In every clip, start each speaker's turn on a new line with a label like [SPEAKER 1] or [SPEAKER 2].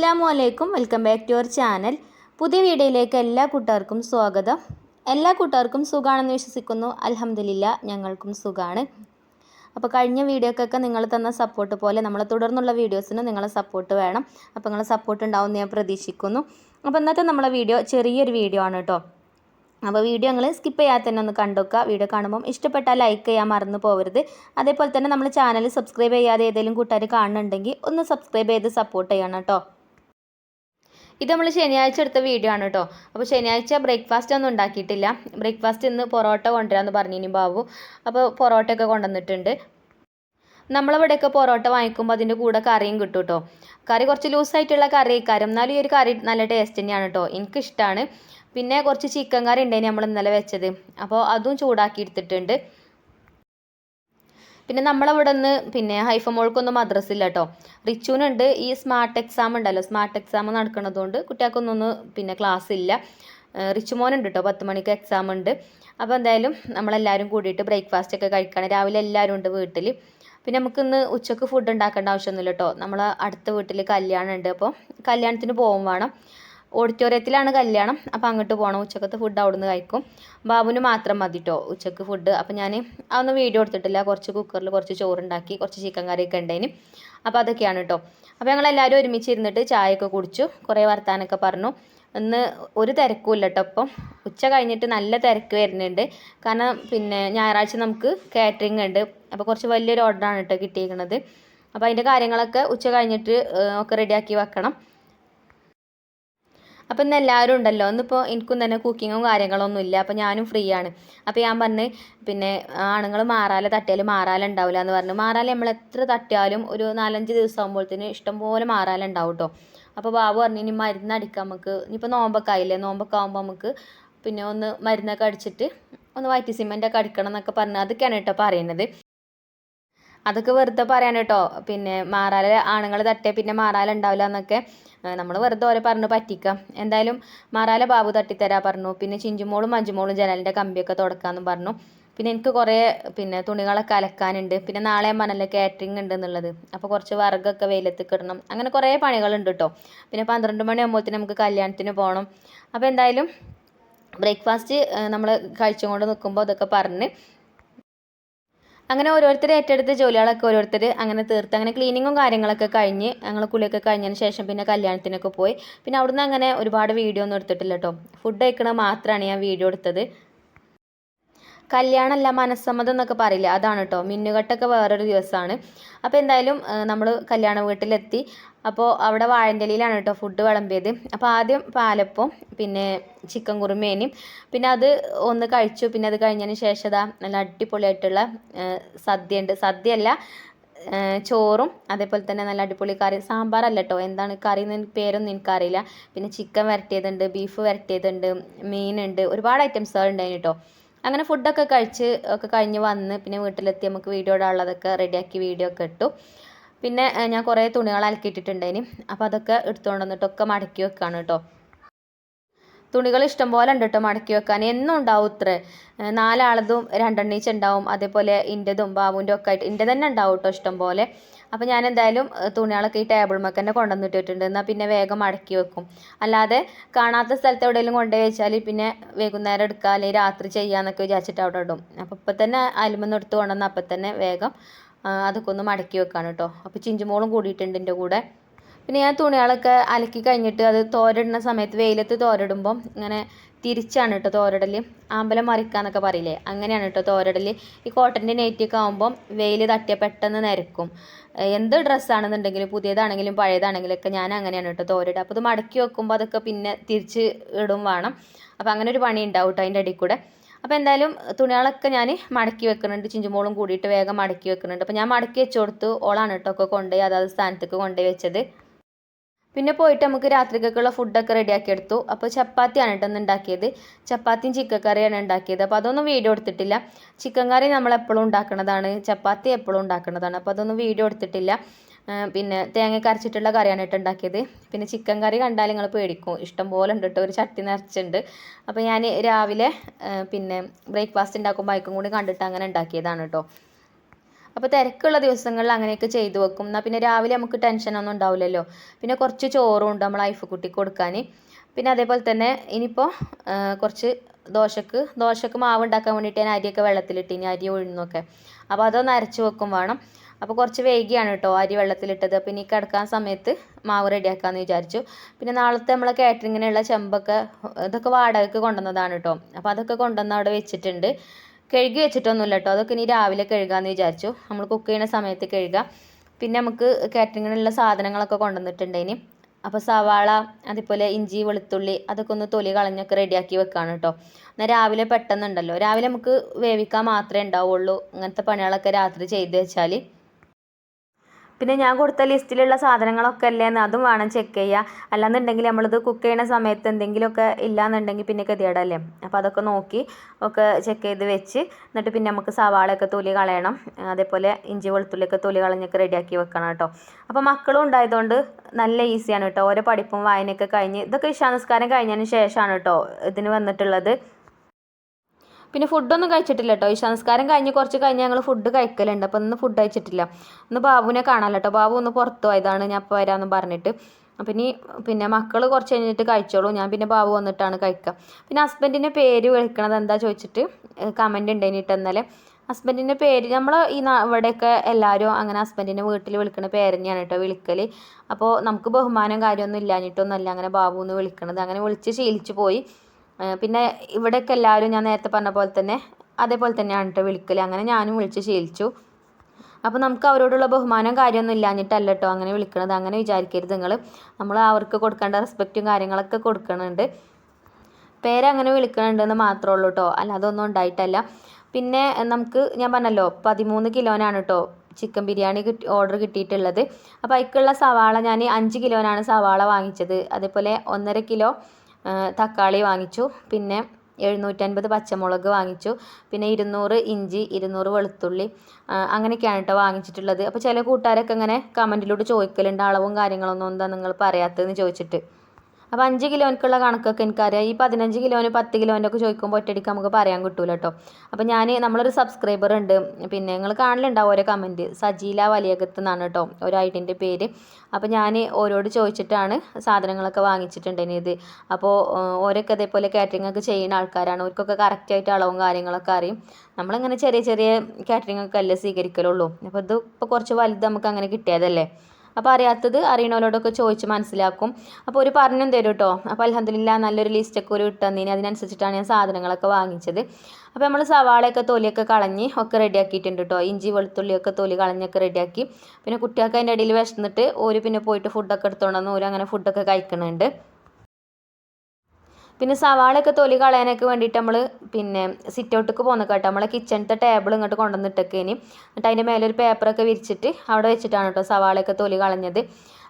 [SPEAKER 1] അസ്സാം വലൈക്കും welcome back to our channel. പുതിയ വീഡിയോയിലേക്ക് എല്ലാ കൂട്ടുകാർക്കും സ്വാഗതം. എല്ലാ കൂട്ടുകാർക്കും സുഖാണെന്ന് വിശ്വസിക്കുന്നു. അലഹമില്ല ഞങ്ങൾക്കും സുഖമാണ് അപ്പോൾ കഴിഞ്ഞ വീഡിയോക്കൊക്കെ നിങ്ങൾ തന്ന സപ്പോർട്ട് പോലെ നമ്മളെ തുടർന്നുള്ള വീഡിയോസിന് നിങ്ങളെ സപ്പോർട്ട് വേണം. അപ്പോൾ നിങ്ങളെ സപ്പോർട്ട് ഉണ്ടാവുമെന്ന് ഞാൻ പ്രതീക്ഷിക്കുന്നു. അപ്പോൾ ഇന്നത്തെ നമ്മളെ വീഡിയോ ചെറിയൊരു വീഡിയോ ആണ് കേട്ടോ അപ്പോൾ വീഡിയോ നിങ്ങൾ സ്കിപ്പ് ചെയ്യാതെ തന്നെ ഒന്ന് കണ്ടുവെക്കുക. വീഡിയോ കാണുമ്പോൾ ഇഷ്ടപ്പെട്ടാൽ ലൈക്ക് ചെയ്യാൻ മറന്നു പോകരുത് അതേപോലെ തന്നെ നമ്മൾ ചാനൽ സബ്സ്ക്രൈബ് ചെയ്യാതെ ഏതെങ്കിലും കൂട്ടുകാർ കാണുന്നുണ്ടെങ്കിൽ ഒന്ന് സബ്സ്ക്രൈബ് ചെയ്ത് സപ്പോർട്ട് ചെയ്യണം കേട്ടോ ഇത് നമ്മൾ ശനിയാഴ്ച എടുത്ത വീഡിയോ ആണ് കേട്ടോ അപ്പോൾ ശനിയാഴ്ച ബ്രേക്ക്ഫാസ്റ്റ് ഒന്നും ഉണ്ടാക്കിയിട്ടില്ല. ബ്രേക്ക്ഫാസ്റ്റ് ഇന്ന് പൊറോട്ട കൊണ്ടുവരാമെന്ന് പറഞ്ഞിനി ബാബു. അപ്പോൾ പൊറോട്ടയൊക്കെ കൊണ്ടുവന്നിട്ടുണ്ട്. നമ്മളിവിടെയൊക്കെ പൊറോട്ട വാങ്ങിക്കുമ്പോൾ അതിന്റെ കൂടെ കറിയും കിട്ടും കേട്ടോ കറി കുറച്ച് ലൂസായിട്ടുള്ള കറി കാര്യം എന്നാലും ഈ ഒരു കറി നല്ല ടേസ്റ്റ് തന്നെയാണ് കേട്ടോ എനിക്കിഷ്ടമാണ് പിന്നെ കുറച്ച് ചിക്കൻ കറി ഉണ്ടായിരുന്നു നമ്മൾ ഇന്നലെ വെച്ചത്. അപ്പോൾ അതും ചൂടാക്കി എടുത്തിട്ടുണ്ട്. പിന്നെ നമ്മളവിടെ നിന്ന് പിന്നെ ഹൈഫ മോൾക്കൊന്നും മദ്രസ ഇല്ല കേട്ടോ റിച്ചുവിനുണ്ട് ഈ സ്മാർട്ട് എക്സാം ഉണ്ടല്ലോ. സ്മാർട്ട് എക്സാം നടക്കുന്നതുകൊണ്ട് കുട്ടികൾക്കൊന്നും പിന്നെ ക്ലാസ് ഇല്ല റിച്ചു മോനുണ്ട് കേട്ടോ പത്ത് മണിക്ക് എക്സാം ഉണ്ട്. അപ്പോൾ എന്തായാലും നമ്മളെല്ലാവരും കൂടിയിട്ട് ബ്രേക്ക്ഫാസ്റ്റ് ഒക്കെ കഴിക്കണം. രാവിലെ എല്ലാവരും ഉണ്ട് വീട്ടിൽ പിന്നെ നമുക്കിന്ന് ഉച്ചയ്ക്ക് ഫുഡ് ഉണ്ടാക്കേണ്ട ആവശ്യമൊന്നുമില്ല കേട്ടോ നമ്മൾ അടുത്ത വീട്ടിൽ കല്യാണം ഉണ്ട് അപ്പോൾ കല്യാണത്തിന് പോകും വേണം. ഓഡിറ്റോറിയത്തിലാണ് കല്യാണം. അപ്പോൾ അങ്ങോട്ട് പോകണം ഉച്ചക്കത്തെ ഫുഡ് അവിടുന്ന് കഴിക്കും. ബാബുവിന് മാത്രം മതി കേട്ടോ ഉച്ചയ്ക്ക് ഫുഡ് അപ്പോൾ ഞാൻ അതൊന്നും വീഡിയോ എടുത്തിട്ടില്ല. കുറച്ച് കുക്കറിൽ കുറച്ച് ചോറുണ്ടാക്കി കുറച്ച് ചിക്കൻ കറിയൊക്കെ ഉണ്ടായിന് അപ്പോൾ അതൊക്കെയാണ് കേട്ടോ അപ്പോൾ ഞങ്ങൾ എല്ലാവരും ഒരുമിച്ച് ഇരുന്നിട്ട് ചായയൊക്കെ കുടിച്ചു. കുറേ വർത്താനൊക്കെ പറഞ്ഞു. ഇന്ന് ഒരു തിരക്കും ഇല്ല കേട്ടോ അപ്പം ഉച്ച കഴിഞ്ഞിട്ട് നല്ല തിരക്ക് വരുന്നുണ്ട്. കാരണം പിന്നെ ഞായറാഴ്ച നമുക്ക് കാറ്ററിംഗ് ഉണ്ട്. അപ്പോൾ കുറച്ച് വലിയൊരു ഓർഡറാണ് കേട്ടോ കിട്ടിയിരിക്കുന്നത് അപ്പോൾ അതിന്റെ കാര്യങ്ങളൊക്കെ ഉച്ച കഴിഞ്ഞിട്ട് ഒക്കെ റെഡിയാക്കി വെക്കണം. അപ്പോൾ ഇന്ന് എല്ലാവരും ഉണ്ടല്ലോ. ഇന്നിപ്പോൾ എനിക്കും തന്നെ കുക്കിങ്ങും കാര്യങ്ങളൊന്നും ഇല്ല. അപ്പോൾ ഞാനും ഫ്രീ ആണ്. അപ്പോൾ ഞാൻ പറഞ്ഞ് പിന്നെ ആണുങ്ങൾ മാറാല തട്ടിയാൽ മാറാല ഉണ്ടാവില്ല എന്ന് പറഞ്ഞു. മാറാല നമ്മൾ എത്ര തട്ടിയാലും ഒരു നാലഞ്ച് ദിവസം ആകുമ്പോഴത്തേന് ഇഷ്ടംപോലെ മാറാല ഉണ്ടാവും കേട്ടോ അപ്പോൾ ബാബു പറഞ്ഞു ഇനി മരുന്ന് അടിക്കാം നമുക്ക്. ഇനിയിപ്പോൾ നോമ്പൊക്കെ ആയില്ലേ? നോമ്പൊക്കെ ആകുമ്പോൾ നമുക്ക് പിന്നെ ഒന്ന് മരുന്നൊക്കെ അടിച്ചിട്ട് ഒന്ന് വൈറ്റ് സിമെന്റൊക്കെ അടിക്കണം എന്നൊക്കെ പറഞ്ഞ്. അതൊക്കെയാണ് കേട്ടോ പറയുന്നത് അതൊക്കെ വെറുതെ പറയാൻ കേട്ടോ. പിന്നെ മാറാല ആണുങ്ങൾ തട്ടിയാൽ പിന്നെ മാറാല ഉണ്ടാവില്ല എന്നൊക്കെ നമ്മൾ വെറുതെ ഓരോ പറഞ്ഞ് പറ്റിക്കാം. എന്തായാലും മാറാല ബാബു തട്ടിത്തരാ പറഞ്ഞു. പിന്നെ ചിഞ്ചുമോളും മഞ്ചുമോളും ജനലിന്റെ കമ്പിയൊക്കെ തുടക്കാമെന്നും പറഞ്ഞു. പിന്നെ എനിക്ക് കുറേ പിന്നെ തുണികളൊക്കെ അലക്കാനുണ്ട്. പിന്നെ നാളെ പറഞ്ഞല്ലോ കാറ്ററിംഗ് ഉണ്ട് എന്നുള്ളത്. അപ്പോൾ കുറച്ച് വർഗൊക്കെ വെയിലത്ത് കിടണം അങ്ങനെ കുറേ പണികളുണ്ട് കേട്ടോ പിന്നെ പന്ത്രണ്ട് മണിയാകുമ്പോഴത്തേന് നമുക്ക് കല്യാണത്തിന് പോകണം അപ്പോൾ എന്തായാലും ബ്രേക്ക്ഫാസ്റ്റ് നമ്മൾ കഴിച്ചുകൊണ്ട് നിൽക്കുമ്പോൾ അതൊക്കെ പറഞ്ഞ് അങ്ങനെ ഓരോരുത്തർ ഏറ്റെടുത്ത ജോലികളൊക്കെ ഓരോരുത്തർ അങ്ങനെ തീർത്ത് അങ്ങനെ ക്ലീനിങ്ങും കാര്യങ്ങളൊക്കെ കഴിഞ്ഞ് ഞങ്ങൾ കുളിയൊക്കെ കഴിഞ്ഞതിന് ശേഷം പിന്നെ കല്യാണത്തിനൊക്കെ പോയി. പിന്നെ അവിടുന്ന് അങ്ങനെ ഒരുപാട് വീഡിയോ ഒന്നും എടുത്തിട്ടില്ല കേട്ടോ ഫുഡ് കഴിക്കണത് മാത്രമാണ് ഞാൻ വീഡിയോ എടുത്തത്. കല്യാണമല്ല മനസ്സമ്മതം എന്നൊക്കെ പറയില്ല? അതാണ് കേട്ടോ മിന്നുകെട്ടൊക്കെ വേറൊരു ദിവസമാണ് അപ്പോൾ എന്തായാലും നമ്മൾ കല്യാണ വീട്ടിലെത്തി. അപ്പോൾ അവിടെ വാഴന്റെലിയിലാണ് കേട്ടോ ഫുഡ് വിളമ്പിയത്. അപ്പോൾ ആദ്യം പാലപ്പം പിന്നെ ചിക്കൻ കുറുമേനും. പിന്നെ അത് ഒന്ന് കഴിച്ചു. പിന്നെ അത് കഴിഞ്ഞതിന് ശേഷം ഇതാ നല്ല അടിപൊളിയായിട്ടുള്ള സദ്യ ഉണ്ട് സദ്യയല്ല ചോറും അതേപോലെ തന്നെ നല്ല അടിപൊളി കറി. സാമ്പാറല്ല കേട്ടോ എന്താണ് കറി പേരൊന്നും എനിക്കറിയില്ല. പിന്നെ ചിക്കൻ വരട്ടിയതുണ്ട് ബീഫ് വരട്ടിയതുണ്ട് മീനുണ്ട്. ഒരുപാട് ഐറ്റംസുകൾ ഉണ്ടായിരുന്നു കേട്ടോ അങ്ങനെ ഫുഡൊക്കെ കഴിച്ച് ഒക്കെ കഴിഞ്ഞ് വന്ന് പിന്നെ വീട്ടിലെത്തി നമുക്ക് വീഡിയോ ഇടാനുള്ളതൊക്കെ റെഡിയാക്കി വീഡിയോ ഒക്കെ ഇട്ടു. പിന്നെ ഞാൻ കുറേ തുണികൾ അലക്കിയിട്ടിട്ടുണ്ടേന് അപ്പോൾ അതൊക്കെ എടുത്തുകൊണ്ട് വന്നിട്ടൊക്കെ മടക്കി വെക്കാണ് കേട്ടോ. തുണികൾ ഇഷ്ടംപോലെ ഉണ്ട് കേട്ടോ മടക്കി വെക്കാൻ. എന്നും ഉണ്ടാവും ഇത്ര. നാലാളതും രണ്ടെണ്ണീച്ചുണ്ടാവും അതേപോലെ ഇന്റെതും ബാബുവിന്റെ ഒക്കെ ആയിട്ട്. ഇന്റെ തന്നെ ഉണ്ടാവും കേട്ടോ ഇഷ്ടംപോലെ അപ്പോൾ ഞാൻ എന്തായാലും തുണികളൊക്കെ ഈ ടേബിൾ തന്നെ കൊണ്ടുവന്നിട്ടിട്ടുണ്ട്. എന്നാൽ പിന്നെ വേഗം മടക്കി വെക്കും. അല്ലാതെ കാണാത്ത സ്ഥലത്ത് എവിടെയെങ്കിലും കൊണ്ടുപോയി വെച്ചാൽ പിന്നെ വൈകുന്നേരം എടുക്കുക അല്ലെങ്കിൽ രാത്രി ചെയ്യാന്നൊക്കെ വിചാരിച്ചിട്ട് അവിടെ ഇടും. അപ്പോൾ ഇപ്പം തന്നെ അലുമെന്ന് എടുത്ത് കൊണ്ടുവന്ന് അപ്പം തന്നെ വേഗം അതൊക്കെ ഒന്ന് മടക്കി വെക്കാണ് കേട്ടോ അപ്പോൾ ചിഞ്ചുമോളും കൂടിയിട്ടുണ്ട് എന്റെ കൂടെ. പിന്നെ ഞാൻ തുണികളൊക്കെ അലക്കി കഴിഞ്ഞിട്ട് അത് തോരിടുന്ന സമയത്ത് വെയിലത്ത് തോരിടുമ്പം ഇങ്ങനെ തിരിച്ചാണ് കേട്ടോ തോരടൽ. ആമ്പലം മറിക്കാന്നൊക്കെ പറയില്ലേ? അങ്ങനെയാണ് കേട്ടോ തോരടൽ. ഈ കോട്ടന്റെ നെറ്റൊക്കെ ആകുമ്പം വെയിൽ തട്ടിയ പെട്ടെന്ന് നിരക്കും. എന്ത് ഡ്രസ്സാണെന്നുണ്ടെങ്കിലും പുതിയതാണെങ്കിലും പഴയതാണെങ്കിലും ഒക്കെ ഞാൻ അങ്ങനെയാണ് കേട്ടോ തോരടുക അപ്പോൾ ഇത് മടക്കി വെക്കുമ്പോൾ അതൊക്കെ പിന്നെ തിരിച്ച് ഇടും വേണം. അപ്പോൾ അങ്ങനെ ഒരു പണി ഉണ്ടാവും കേട്ടോ അതിന്റെ ഇടയിൽ കൂടെ അപ്പോൾ എന്തായാലും തുണികളൊക്കെ ഞാൻ മടക്കി വെക്കുന്നുണ്ട്. ചിഞ്ചുമോളും കൂടിയിട്ട് വേഗം മടക്കി വെക്കുന്നുണ്ട്. അപ്പോൾ ഞാൻ മടക്കി വെച്ചു കൊടുത്തു ഓളാണ് കേട്ടോ ഒക്കെ കൊണ്ടുപോയി അതാത് സ്ഥാനത്തേക്ക് കൊണ്ടുപോയി വെച്ചത്. പിന്നെ പോയിട്ട് നമുക്ക് രാത്രിക്കൊക്കെയുള്ള ഫുഡൊക്കെ റെഡിയാക്കി എടുത്തു. അപ്പോൾ ചപ്പാത്തിയാണ് കേട്ടോ ഉണ്ടാക്കിയത്. ചപ്പാത്തിയും ചിക്കൻ കറിയാണ് ഉണ്ടാക്കിയത്. അപ്പോൾ അതൊന്നും വീഡിയോ എടുത്തിട്ടില്ല. ചിക്കൻ കറി നമ്മൾ എപ്പോഴും ഉണ്ടാക്കുന്നതാണ്. ചപ്പാത്തി എപ്പോഴും ഉണ്ടാക്കുന്നതാണ്. അപ്പോൾ അതൊന്നും വീഡിയോ എടുത്തിട്ടില്ല. പിന്നെ തേങ്ങ കരച്ചിട്ടുള്ള കറിയാണ് കേട്ടോ ഉണ്ടാക്കിയത്. പിന്നെ ചിക്കൻ കറി കണ്ടാൽ നിങ്ങൾ പേടിക്കും. ഇഷ്ടം പോലെ ഉണ്ട് കേട്ടോ. ഒരു ചട്ടി നിറച്ചുണ്ട് അപ്പോൾ ഞാൻ രാവിലെ പിന്നെ ബ്രേക്ക്ഫാസ്റ്റ് ഉണ്ടാക്കുമ്പോൾ അയക്കും കൂടി കണ്ടിട്ട് അങ്ങനെ ഉണ്ടാക്കിയതാണ് കേട്ടോ. അപ്പോൾ തിരക്കുള്ള ദിവസങ്ങളിൽ അങ്ങനെയൊക്കെ ചെയ്തു വെക്കും. എന്നാൽ പിന്നെ രാവിലെ നമുക്ക് ടെൻഷനൊന്നും ഉണ്ടാവില്ലല്ലോ. പിന്നെ കുറച്ച് ചോറും ഉണ്ട് നമ്മൾ ഐഫ് കുട്ടിക്ക് കൊടുക്കാൻ. പിന്നെ അതേപോലെ തന്നെ ഇനിയിപ്പോൾ കുറച്ച് ദോശക്ക് ദോശക്ക് മാവ് ഉണ്ടാക്കാൻ വേണ്ടിയിട്ട് ഞാൻ അരിയൊക്കെ വെള്ളത്തിലിട്ട് ഇനി അരി ഉഴുന്നൊക്കെ അപ്പോൾ അതൊന്ന് അരച്ച് വെക്കും വേണം. അപ്പോൾ കുറച്ച് വൈകിയാണ് കേട്ടോ അരി വെള്ളത്തിലിട്ടത്. അപ്പോൾ ഇനി കിടക്കാൻ സമയത്ത് മാവ് റെഡിയാക്കാമെന്ന് വിചാരിച്ചു. പിന്നെ നാളത്തെ നമ്മളെ കാറ്ററിങ്ങിനുള്ള ചെമ്പൊക്കെ ഇതൊക്കെ വാടകയ്ക്ക് കൊണ്ടുവന്നതാണ് കേട്ടോ അപ്പോൾ അതൊക്കെ കൊണ്ടുവന്ന് അവിടെ വെച്ചിട്ടുണ്ട്. കഴുകി വെച്ചിട്ടൊന്നുമില്ല കേട്ടോ. അതൊക്കെ ഇനി രാവിലെ കഴുകാമെന്ന് വിചാരിച്ചു. നമ്മൾ കുക്ക് ചെയ്യുന്ന സമയത്ത് കഴുകാം. പിന്നെ നമുക്ക് കാറ്ററിങ്ങിനുള്ള സാധനങ്ങളൊക്കെ കൊണ്ടുവന്നിട്ടുണ്ട് ഇനി. അപ്പോൾ സവാള അതേപോലെ ഇഞ്ചി വെളുത്തുള്ളി അതൊക്കെ ഒന്ന് തൊലി കളഞ്ഞൊക്കെ റെഡിയാക്കി വെക്കാണ് കേട്ടോ. എന്നാൽ രാവിലെ പെട്ടെന്നുണ്ടല്ലോ. രാവിലെ നമുക്ക് വേവിക്കാൻ മാത്രമേ ഉണ്ടാവുള്ളൂ. അങ്ങനത്തെ പണികളൊക്കെ രാത്രി ചെയ്ത് വെച്ചാൽ പിന്നെ ഞാൻ കൊടുത്ത ലിസ്റ്റിലുള്ള സാധനങ്ങളൊക്കെ അല്ലേന്ന് അതും വേണം ചെക്ക് ചെയ്യുക അല്ലാന്നുണ്ടെങ്കിൽ നമ്മളിത് കുക്ക് ചെയ്യുന്ന സമയത്ത് എന്തെങ്കിലുമൊക്കെ ഇല്ലാന്നുണ്ടെങ്കിൽ പിന്നെ ഗതികേടല്ലേ. അപ്പോൾ അതൊക്കെ നോക്കി ഒക്കെ ചെക്ക് ചെയ്ത് വെച്ച് എന്നിട്ട് പിന്നെ നമുക്ക് സവാളയൊക്കെ തൊലി കളയണം. അതേപോലെ ഇഞ്ചി വെളുത്തുള്ളിയൊക്കെ തൊലി കളഞ്ഞൊക്കെ റെഡിയാക്കി വെക്കണം കേട്ടോ. അപ്പോൾ മക്കളും ഉണ്ടായതുകൊണ്ട് നല്ല ഈസിയാണ് കേട്ടോ. ഓരോ പഠിപ്പും വായനയൊക്കെ കഴിഞ്ഞ് ഇതൊക്കെ ഇഷാനസ്കാരം കഴിഞ്ഞതിന് ശേഷമാണ് കേട്ടോ ഇതിന് വന്നിട്ടുള്ളത്. പിന്നെ ഫുഡൊന്നും കഴിച്ചിട്ടില്ല കേട്ടോ ഈ സംസ്കാരം കഴിഞ്ഞ് കുറച്ച് കഴിഞ്ഞ് ഞങ്ങൾ ഫുഡ് കഴിക്കലുണ്ട്. അപ്പോൾ ഇന്ന് ഫുഡ് കഴിച്ചിട്ടില്ല. ഒന്ന് ബാബുവിനെ കാണാമല്ലോ കേട്ടോ ബാബു ഒന്ന് പുറത്തു പോയതാണ്. ഞാൻ ഇപ്പോൾ വരാമെന്ന് പറഞ്ഞിട്ട്. അപ്പം ഇനി പിന്നെ മക്കൾ കുറച്ച് കഴിഞ്ഞിട്ട് കഴിച്ചോളൂ. ഞാൻ പിന്നെ ബാബു വന്നിട്ടാണ് കഴിക്കുക പിന്നെ ഹസ്ബൻഡിന്റെ പേര് വിളിക്കണത് എന്താ ചോദിച്ചിട്ട് കമന്റ് ഉണ്ടായിട്ട് ഇന്നലെ. ഹസ്ബൻഡിന്റെ പേര് നമ്മൾ ഈ ഇവിടെയൊക്കെ എല്ലാവരും അങ്ങനെ ഹസ്ബൻഡിന്റെ വീട്ടിൽ വിളിക്കുന്ന പേര് തന്നെയാണ് കേട്ടോ വിളിക്കൽ അപ്പോൾ നമുക്ക് ബഹുമാനം കാര്യമൊന്നും ഇല്ലാഞ്ഞിട്ടൊന്നുമല്ല അങ്ങനെ ബാബു എന്ന് വിളിക്കണത്. അങ്ങനെ വിളിച്ച് ശീലിച്ചു പോയി. പിന്നെ ഇവിടെയൊക്കെ എല്ലാവരും ഞാൻ നേരത്തെ പറഞ്ഞ പോലെ തന്നെ അതേപോലെ തന്നെയാണ് കേട്ടോ വിളിക്കൽ അങ്ങനെ ഞാനും വിളിച്ച് ശീലിച്ചു. അപ്പോൾ നമുക്ക് അവരോടുള്ള ബഹുമാനം കാര്യമൊന്നും ഇല്ലാഞ്ഞിട്ടല്ല കേട്ടോ അങ്ങനെ വിളിക്കണത്. അങ്ങനെ വിചാരിക്കരുത് നിങ്ങൾ നമ്മൾ അവർക്ക് കൊടുക്കേണ്ട റെസ്പെക്റ്റും കാര്യങ്ങളൊക്കെ കൊടുക്കുന്നുണ്ട് പേരങ്ങനെ വിളിക്കണുണ്ടെന്ന് മാത്രമേ ഉള്ളൂ കേട്ടോ. അല്ല അതൊന്നും ഉണ്ടായിട്ടല്ല. പിന്നെ നമുക്ക് ഞാൻ പറഞ്ഞല്ലോ പതിമൂന്ന് കിലോനാണ് കേട്ടോ ചിക്കൻ ബിരിയാണി കിട്ടി ഓർഡർ കിട്ടിയിട്ടുള്ളത്. അപ്പോൾ അതിക്കുള്ള സവാള ഞാൻ അഞ്ച് കിലോനാണ് സവാള വാങ്ങിച്ചത്. അതേപോലെ ഒന്നര കിലോ തക്കാളി വാങ്ങിച്ചു. പിന്നെ എഴുന്നൂറ്റൻപത് പച്ചമുളക് വാങ്ങിച്ചു. പിന്നെ ഇരുന്നൂറ് ഇഞ്ചി ഇരുന്നൂറ് വെളുത്തുള്ളി അങ്ങനെയൊക്കെയാണ് കേട്ടോ വാങ്ങിച്ചിട്ടുള്ളത്. അപ്പോൾ ചില കൂട്ടുകാരൊക്കെ ഇങ്ങനെ കമന്റിലൂടെ ചോദിക്കലുണ്ട്. അളവും കാര്യങ്ങളൊന്നും എന്താ നിങ്ങൾ പറയാത്തതെന്ന് ചോദിച്ചിട്ട്. അപ്പോൾ അഞ്ച് കിലോനിക്കുള്ള കണക്കൊക്കെ എനിക്കറിയാം. ഈ പതിനഞ്ച് കിലോന് പത്ത് കിലോന്റെ ഒക്കെ ചോദിക്കുമ്പോൾ ഒറ്റയടിക്ക് നമുക്ക് പറയാൻ കിട്ടൂല കേട്ടോ അപ്പോൾ ഞാൻ നമ്മളൊരു സബ്സ്ക്രൈബർ ഉണ്ട്. പിന്നെ നിങ്ങൾ കാണലുണ്ടാവും ഓരോ കമന്റ് സജീല വലിയകത്ത് എന്നാണ് കേട്ടോ ഒരു ഐഡിന്റെ പേര്. അപ്പോൾ ഞാൻ ഓരോട് ചോദിച്ചിട്ടാണ് സാധനങ്ങളൊക്കെ വാങ്ങിച്ചിട്ടുണ്ടെങ്കിൽ ഇത്. അപ്പോൾ ഓരോക്കെ അതേപോലെ കാറ്ററിംഗ് ഒക്കെ ചെയ്യുന്ന ആൾക്കാരാണ്. അവർക്കൊക്കെ കറക്റ്റായിട്ട് അളവും കാര്യങ്ങളൊക്കെ അറിയും. നമ്മളിങ്ങനെ ചെറിയ ചെറിയ കാറ്ററിംഗ് ഒക്കെ അല്ലേ സ്വീകരിക്കലുള്ളൂ. അപ്പോൾ ഇത് ഇപ്പോൾ കുറച്ച് വലുത് നമുക്ക് അങ്ങനെ കിട്ടിയതല്ലേ? അപ്പോൾ അറിയാത്തത് അറിയണവരോടൊക്കെ ചോദിച്ച് മനസ്സിലാക്കും. അപ്പോൾ ഒരു പറഞ്ഞും തരും കേട്ടോ അപ്പോൾ അലഹദില്ല നല്ലൊരു ലിസ്റ്റൊക്കെ ഒരു ഇട്ടുതന്നതിന് അതിനനുസരിച്ചിട്ടാണ് ഞാൻ സാധനങ്ങളൊക്കെ വാങ്ങിച്ചത്. അപ്പോൾ നമ്മൾ സവാളയൊക്കെ തൊലിയൊക്കെ കളഞ്ഞ് ഒക്കെ റെഡിയാക്കിയിട്ടുണ്ട് കേട്ടോ ഇഞ്ചി വെളുത്തുള്ളിയൊക്കെ തൊലി കളഞ്ഞൊക്കെ റെഡിയാക്കി പിന്നെ കുട്ടികൾക്ക് അതിന്റെ ഇടയിൽ വിശന്നിട്ട് ഓര് പിന്നെ പോയിട്ട് ഫുഡൊക്കെ എടുത്തോണ്ടെന്ന് ഒരു അങ്ങനെ ഫുഡൊക്കെ കഴിക്കുന്നുണ്ട് പിന്നെ സവാളയൊക്കെ തൊലി കളയാനൊക്കെ വേണ്ടിയിട്ട് നമ്മൾ പിന്നെ സിറ്റ് ഔട്ടിക്ക് പോകുന്ന കേട്ടോ. നമ്മളെ കിച്ചണത്തെ ടേബിൾ ഇങ്ങോട്ട് കൊണ്ടുവന്നിട്ടൊക്കെ ഇനി. എന്നിട്ട് അതിന്റെ മേലെ ഒരു പേപ്പറൊക്കെ വിരിച്ചിട്ട് അവിടെ വെച്ചിട്ടാണ് കേട്ടോ സവാളയൊക്കെ തൊലി കളഞ്ഞത്.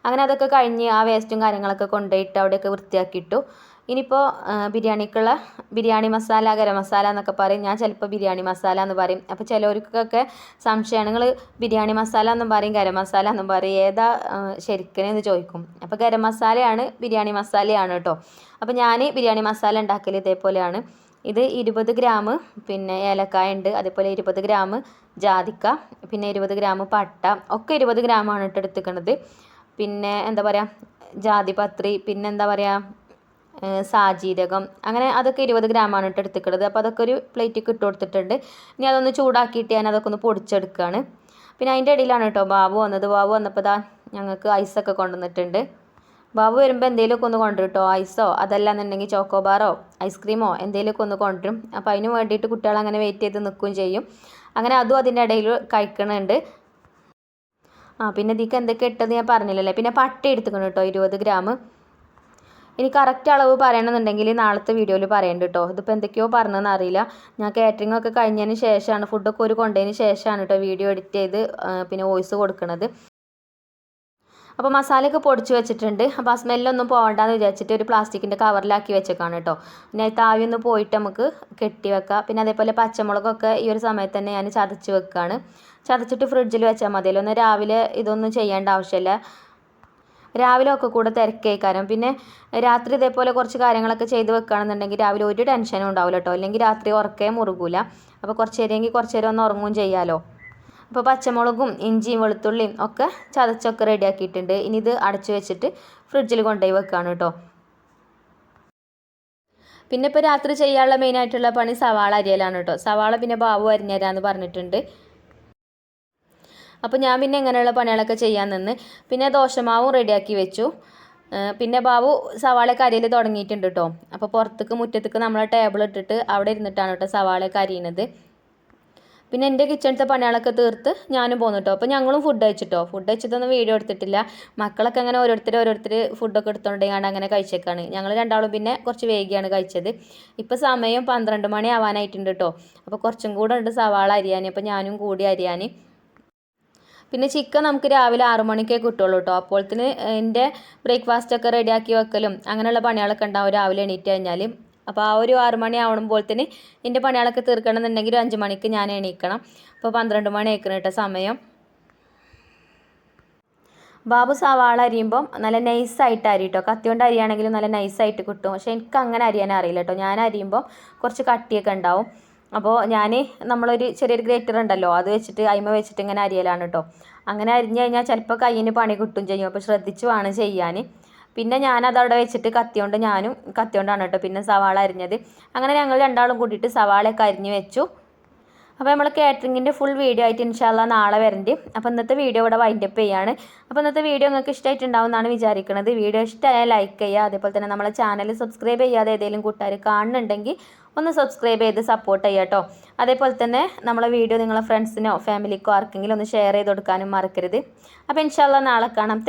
[SPEAKER 1] അങ്ങനെ അതൊക്കെ കഴിഞ്ഞ് ആ വേസ്റ്റും കാര്യങ്ങളൊക്കെ കൊണ്ടുപോയിട്ട് അവിടെയൊക്കെ വൃത്തിയാക്കിയിട്ടു. ഇനിയിപ്പോൾ ബിരിയാണിക്കുള്ള ബിരിയാണി മസാല ഗരം മസാല എന്നൊക്കെ പറയും. ഞാൻ ചിലപ്പോൾ ബിരിയാണി മസാല എന്ന് പറയും. അപ്പോൾ ചിലവർക്കൊക്കെ സംശയമാണ്. നിങ്ങൾ ബിരിയാണി മസാല എന്നും പറയും ഗരം മസാല എന്നും പറയും. ഏതാ ശരിക്കനെന്ന് ചോദിക്കും. അപ്പോൾ ഗരം മസാലയാണ് ബിരിയാണി മസാലയാണ് കേട്ടോ അപ്പോൾ ഞാൻ ബിരിയാണി മസാല ഉണ്ടാക്കൽ ഇതേപോലെയാണ്. ഇത് ഇരുപത് ഗ്രാം പിന്നെ ഏലക്കായ ഉണ്ട്. അതേപോലെ ഇരുപത് ഗ്രാം ജാതിക്ക പിന്നെ ഇരുപത് ഗ്രാം പട്ട. ഒക്കെ ഇരുപത് ഗ്രാമാണ് ഇട്ട് എടുത്തിക്കണത്. പിന്നെ എന്താ പറയുക ജാതിപത്രി പിന്നെ എന്താ പറയുക സാജീരകം അങ്ങനെ അതൊക്കെ ഇരുപത് ഗ്രാമാണ് ഇട്ട് എടുത്തിട്ടുള്ളത്. അപ്പോൾ അതൊക്കെ ഒരു പ്ലേറ്റിൽ ഇട്ട് കൊടുത്തിട്ടുണ്ട്. ഇനി അതൊന്ന് ചൂടാക്കിയിട്ട് ഞാൻ അതൊക്കെ ഒന്ന് പൊടിച്ചെടുക്കുകയാണ് പിന്നെ അതിന്റെ ഇടയിലാണ് കേട്ടോ ബാബു വന്നത്. ബാബു വന്നപ്പോൾ ദാ ഞങ്ങൾക്ക് ഐസൊക്കെ കൊണ്ടുവന്നിട്ടുണ്ട്. ബാബു വരുമ്പോൾ എന്തെങ്കിലുമൊക്കെ ഒന്ന് കൊണ്ടു കേട്ടോ. ഐസോ അതല്ലാന്നുണ്ടെങ്കിൽ ചോക്കോബാറോ ഐസ്ക്രീമോ എന്തെങ്കിലുമൊക്കെ ഒന്ന് കൊണ്ടുവരും. അപ്പോൾ അതിന് വേണ്ടിയിട്ട് കുട്ടികൾ അങ്ങനെ വെയിറ്റ് ചെയ്ത് നിൽക്കുകയും ചെയ്യും. അങ്ങനെ അതും അതിന്റെ ഇടയിൽ കഴിക്കണുണ്ട്. ആ പിന്നെ ഇതിക്ക് എന്തൊക്കെ ഇട്ടത് ഞാൻ പറഞ്ഞില്ലല്ലേ? പിന്നെ പട്ട എടുത്തുക്കണം കേട്ടോ ഇരുപത് ഗ്രാം. ഇനി കറക്റ്റ് അളവ് പറയണമെന്നുണ്ടെങ്കിൽ നാളത്തെ വീഡിയോയിൽ പറയണ്ട കേട്ടോ. ഇതിപ്പോൾ എന്തൊക്കെയോ പറഞ്ഞതെന്ന് അറിയില്ല. ഞാൻ കാറ്ററിംഗ് ഒക്കെ കഴിഞ്ഞതിന് ശേഷമാണ് ഫുഡൊക്കെ ഒരു കൊണ്ടതിന് ശേഷമാണ് കേട്ടോ വീഡിയോ എഡിറ്റ് ചെയ്ത് പിന്നെ വോയിസ് കൊടുക്കുന്നത് അപ്പോൾ മസാലയൊക്കെ പൊടിച്ച് വെച്ചിട്ടുണ്ട്. അപ്പോൾ ആ സ്മെല്ലൊന്നും പോകണ്ടെന്ന് വിചാരിച്ചിട്ട് ഒരു പ്ലാസ്റ്റിക്കിന്റെ കവറിലാക്കി വെച്ചേക്കാണ് കേട്ടോ. പിന്നെ താവി ഒന്ന് പോയിട്ട് നമുക്ക് കെട്ടി വെക്കാം. പിന്നെ അതേപോലെ പച്ചമുളകൊക്കെ ഈ ഒരു സമയത്ത് തന്നെ ഞാൻ ചതച്ച് വെക്കുകയാണ് ചതച്ചിട്ട് ഫ്രിഡ്ജിൽ വെച്ചാൽ മതിയല്ലോ ഒന്ന് രാവിലെ ഇതൊന്നും ചെയ്യേണ്ട ആവശ്യമില്ല. രാവിലെ ഒക്കെ കൂടെ തിരക്കേക്കാരം. പിന്നെ രാത്രി ഇതേപോലെ കുറച്ച് കാര്യങ്ങളൊക്കെ ചെയ്ത് വെക്കുകയാണെന്നുണ്ടെങ്കിൽ രാവിലെ ഒരു ടെൻഷനും ഉണ്ടാവില്ല കേട്ടോ. അല്ലെങ്കിൽ രാത്രി ഉറക്കേ മുറുകൂല. അപ്പോൾ കുറച്ച് നേരമെങ്കിൽ കുറച്ച് നേരം ഒന്ന് ഉറങ്ങുകയും ചെയ്യാമല്ലോ അപ്പോൾ പച്ചമുളകും ഇഞ്ചിയും വെളുത്തുള്ളിയും ഒക്കെ ചതച്ചൊക്കെ റെഡിയാക്കിയിട്ടുണ്ട്. ഇനി ഇത് അടച്ചു വെച്ചിട്ട് ഫ്രിഡ്ജിൽ കൊണ്ടുപോയി വെക്കുകയാണ് കേട്ടോ. പിന്നെ ഇപ്പോൾ രാത്രി ചെയ്യാനുള്ള മെയിനായിട്ടുള്ള പണി സവാള അരിയലാണ് കേട്ടോ. സവാള പിന്നെ ബാബു അരിഞ്ഞുതരാമെന്ന് പറഞ്ഞിട്ടുണ്ട്. അപ്പോൾ ഞാൻ പിന്നെ ഇങ്ങനെയുള്ള പണികളൊക്കെ ചെയ്യാൻ നിന്ന് പിന്നെ ദോശമാവും റെഡിയാക്കി വെച്ചു. പിന്നെ ബാബു സവാളയൊക്കെ അരിയൽ തുടങ്ങിയിട്ടുണ്ട് കേട്ടോ. അപ്പോൾ പുറത്തേക്ക് മുറ്റത്തേക്ക് നമ്മൾ ടേബിൾ ഇട്ടിട്ട് അവിടെ ഇരുന്നിട്ടാണ് കേട്ടോ സവാളയൊക്കെ അരിയുന്നത്. പിന്നെ എന്റെ കിച്ചണിലത്തെ പണികളൊക്കെ തീർത്ത് ഞാനും പോന്നു കേട്ടോ അപ്പോൾ ഞങ്ങളും ഫുഡ് കഴിച്ചിട്ടോ. ഫുഡ് കഴിച്ചിട്ടൊന്നും വീഡിയോ എടുത്തിട്ടില്ല. മക്കളൊക്കെ അങ്ങനെ ഓരോരുത്തർ ഓരോരുത്തർ ഫുഡൊക്കെ എടുത്തുകൊണ്ടാണ്ട് അങ്ങനെ കഴിച്ചേക്കാണ്. ഞങ്ങൾ രണ്ടാളും പിന്നെ കുറച്ച് വൈകിയാണ് കഴിച്ചത്. ഇപ്പോൾ സമയം പന്ത്രണ്ട് മണി ആവാനായിട്ടുണ്ട് കേട്ടോ അപ്പോൾ കുറച്ചും കൂടെ ഉണ്ട് സവാള അരിയാൻ അപ്പോൾ ഞാനും കൂടി അരിയാൻ പിന്നെ ചിക്കൻ നമുക്ക് രാവിലെ ആറു മണിക്കേ കിട്ടുള്ളൂ കേട്ടോ അപ്പോഴത്തിന് എന്റെ ബ്രേക്ക്ഫാസ്റ്റ് ഒക്കെ റെഡിയാക്കി വെക്കലും അങ്ങനെയുള്ള പണികളൊക്കെ ഉണ്ടാവും രാവിലെ എണീറ്റ് കഴിഞ്ഞാൽ അപ്പോൾ ആ ഒരു ആറ് മണി ആവുമ്പോഴത്തേന് എന്റെ പണികളൊക്കെ തീർക്കണമെന്നുണ്ടെങ്കിൽ ഒരു അഞ്ച് മണിക്ക് ഞാൻ എണീക്കണം. അപ്പോൾ പന്ത്രണ്ട് മണി ആയിക്കണം കേട്ടോ സമയം. ബാബു സവാള അരിയുമ്പം നല്ല നൈസായിട്ട് അരി കേട്ടോ കത്തി കൊണ്ട് അരിയാണെങ്കിലും നല്ല നൈസായിട്ട് കിട്ടും. പക്ഷേ എനിക്ക് അങ്ങനെ അരിയാൻ അറിയില്ല കേട്ടോ ഞാൻ അരിയുമ്പോൾ കുറച്ച് കട്ടിയൊക്കെ ഉണ്ടാവും. അപ്പോൾ ഞാൻ നമ്മളൊരു ചെറിയൊരു ഗ്രേറ്റർ ഉണ്ടല്ലോ അത് വെച്ചിട്ട് അയിമ വെച്ചിട്ട് ഇങ്ങനെ അരിയലാണ് കേട്ടോ അങ്ങനെ അരിഞ്ഞു കഴിഞ്ഞാൽ ചിലപ്പോൾ കയ്യിന് പണി കിട്ടും ചെയ്യും. അപ്പോൾ ശ്രദ്ധിച്ച് വേണം ചെയ്യാൻ പിന്നെ ഞാനത് അവിടെ വെച്ചിട്ട് കത്തിയോണ്ട് ഞാനും കത്തിയോണ്ടാണ് കേട്ടോ പിന്നെ സവാള അരിഞ്ഞത്. അങ്ങനെ ഞങ്ങൾ രണ്ടാളും കൂട്ടിയിട്ട് സവാളയൊക്കെ അരിഞ്ഞ് വെച്ചു. അപ്പോൾ നമ്മൾ കാറ്ററിങ്ങിന്റെ ഫുൾ വീഡിയോ ആയിട്ട് ഇൻഷാല്ല നാളെ വരണ്ട്. അപ്പോൾ ഇന്നത്തെ വീഡിയോ ഇവിടെ വൈൻഡപ്പ് ചെയ്യാണ്. അപ്പോൾ ഇന്നത്തെ വീഡിയോ നിങ്ങൾക്ക് ഇഷ്ടമായിട്ടുണ്ടാവും എന്നാണ് വിചാരിക്കുന്നത് വീഡിയോ ഇഷ്ടമായാൽ ലൈക്ക് ചെയ്യുക. അതേപോലെ തന്നെ നമ്മളെ ചാനൽ സബ്സ്ക്രൈബ് ചെയ്യാതെ ഏതെങ്കിലും കൂട്ടുകാർ കാണുന്നുണ്ടെങ്കിൽ ഒന്ന് സബ്സ്ക്രൈബ് ചെയ്ത് സപ്പോർട്ട് ചെയ്യുക കേട്ടോ. അതേപോലെ തന്നെ നമ്മളെ വീഡിയോ നിങ്ങളെ ഫ്രണ്ട്സിനോ ഫാമിലിക്കോ ആർക്കെങ്കിലും ഒന്ന് ഷെയർ ചെയ്ത് കൊടുക്കാനും മറക്കരുത്. അപ്പോൾ ഇൻഷാല്ല നാളെ കാണാം.